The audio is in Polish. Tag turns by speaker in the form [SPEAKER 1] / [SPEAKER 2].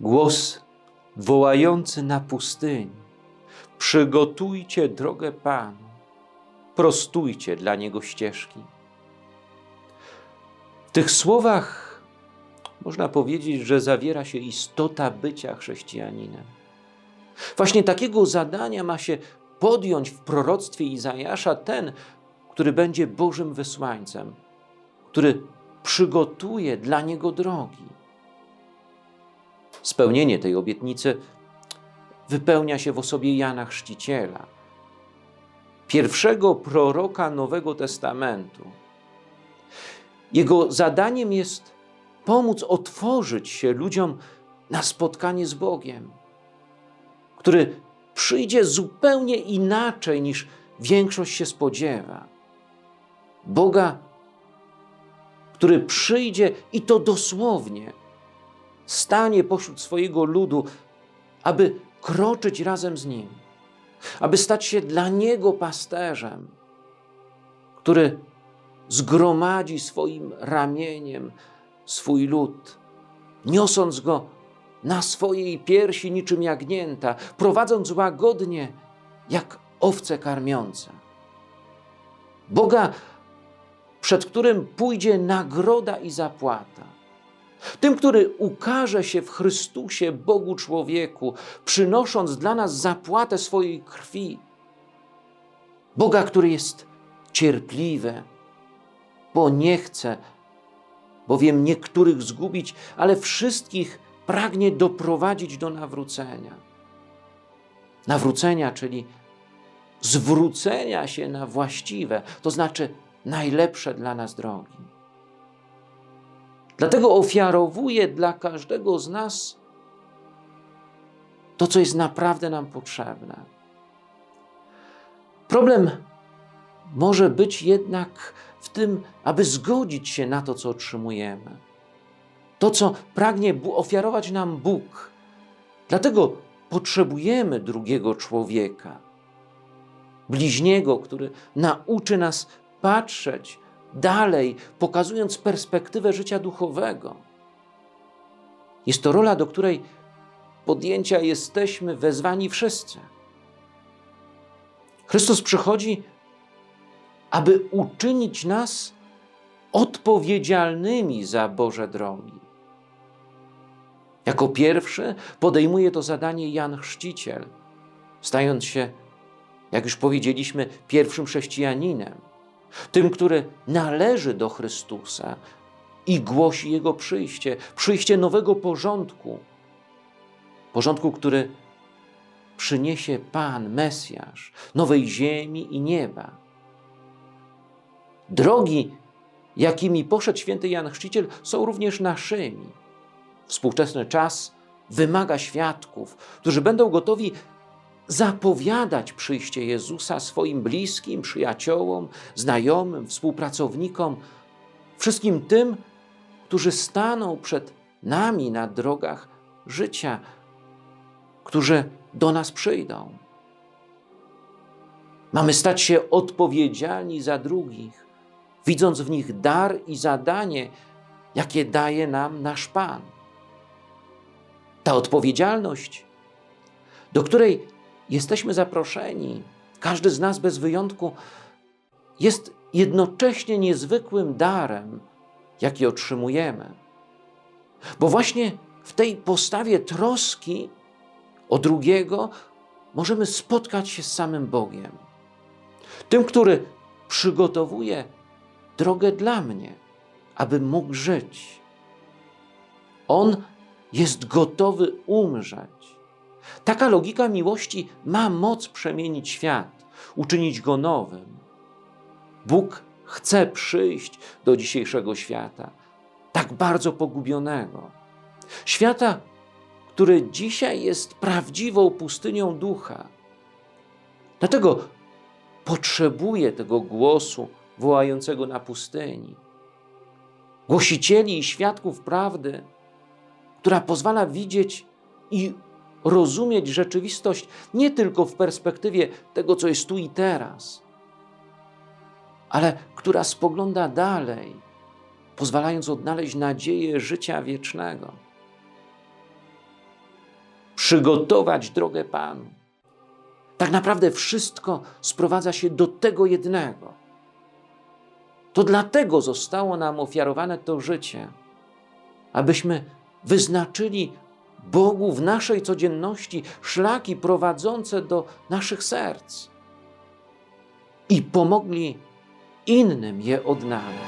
[SPEAKER 1] Głos wołający na pustyni: Przygotujcie drogę Panu, prostujcie dla Niego ścieżki. W tych słowach można powiedzieć, że zawiera się istota bycia chrześcijaninem. Właśnie takiego zadania ma się podjąć w proroctwie Izajasza ten, który będzie Bożym wysłańcem, który przygotuje dla niego drogi. Spełnienie tej obietnicy wypełnia się w osobie Jana Chrzciciela, pierwszego proroka Nowego Testamentu. Jego zadaniem jest pomóc otworzyć się ludziom na spotkanie z Bogiem, który przyjdzie zupełnie inaczej niż większość się spodziewa. Boga, który przyjdzie i to dosłownie stanie pośród swojego ludu, aby kroczyć razem z nim, aby stać się dla niego pasterzem, który zgromadzi swoim ramieniem swój lud, niosąc go na swojej piersi niczym jagnięta, prowadząc łagodnie jak owce karmiące. Boga, przed którym pójdzie nagroda i zapłata. Tym, który ukaże się w Chrystusie, Bogu człowieku, przynosząc dla nas zapłatę swojej krwi. Boga, który jest cierpliwy, bo nie chce, bowiem niektórych zgubić, ale wszystkich pragnie doprowadzić do nawrócenia. Nawrócenia, czyli zwrócenia się na właściwe, to znaczy najlepsze dla nas drogi. Dlatego ofiarowuje dla każdego z nas to, co jest naprawdę nam potrzebne. Problem może być jednak w tym, aby zgodzić się na to, co otrzymujemy. To, co pragnie ofiarować nam Bóg. Dlatego potrzebujemy drugiego człowieka, bliźniego, który nauczy nas patrzeć dalej, pokazując perspektywę życia duchowego. Jest to rola, do której podjęcia jesteśmy wezwani wszyscy. Chrystus przychodzi, aby uczynić nas odpowiedzialnymi za Boże drogi. Jako pierwszy podejmuje to zadanie Jan Chrzciciel, stając się, jak już powiedzieliśmy, pierwszym chrześcijaninem tym, który należy do Chrystusa i głosi Jego przyjście, przyjście nowego porządku, porządku, który przyniesie Pan, Mesjasz, nowej ziemi i nieba. Drogi, jakimi poszedł święty Jan Chrzciciel, są również naszymi. Współczesny czas wymaga świadków, którzy będą gotowi zapowiadać przyjście Jezusa swoim bliskim, przyjaciołom, znajomym, współpracownikom, wszystkim tym, którzy staną przed nami na drogach życia, którzy do nas przyjdą. Mamy stać się odpowiedzialni za drugich, widząc w nich dar i zadanie, jakie daje nam nasz Pan. Ta odpowiedzialność, do której jesteśmy zaproszeni, każdy z nas bez wyjątku jest jednocześnie niezwykłym darem, jaki otrzymujemy. Bo właśnie w tej postawie troski o drugiego możemy spotkać się z samym Bogiem. Tym, który przygotowuje drogę dla mnie, aby mógł żyć. On jest gotowy umrzeć Taka logika miłości ma moc przemienić świat, uczynić go nowym. Bóg chce przyjść do dzisiejszego świata, tak bardzo pogubionego. Świata, który dzisiaj jest prawdziwą pustynią ducha. Dlatego potrzebuje tego głosu wołającego na pustyni. Głosicieli i świadków prawdy, która pozwala widzieć i rozumieć rzeczywistość nie tylko w perspektywie tego, co jest tu i teraz, ale która spogląda dalej, pozwalając odnaleźć nadzieję życia wiecznego. przygotować drogę Panu. Tak naprawdę wszystko sprowadza się do tego jednego. To dlatego zostało nam ofiarowane to życie, abyśmy wyznaczyli Bogu w naszej codzienności szlaki prowadzące do naszych serc i pomogli innym je odnaleźć.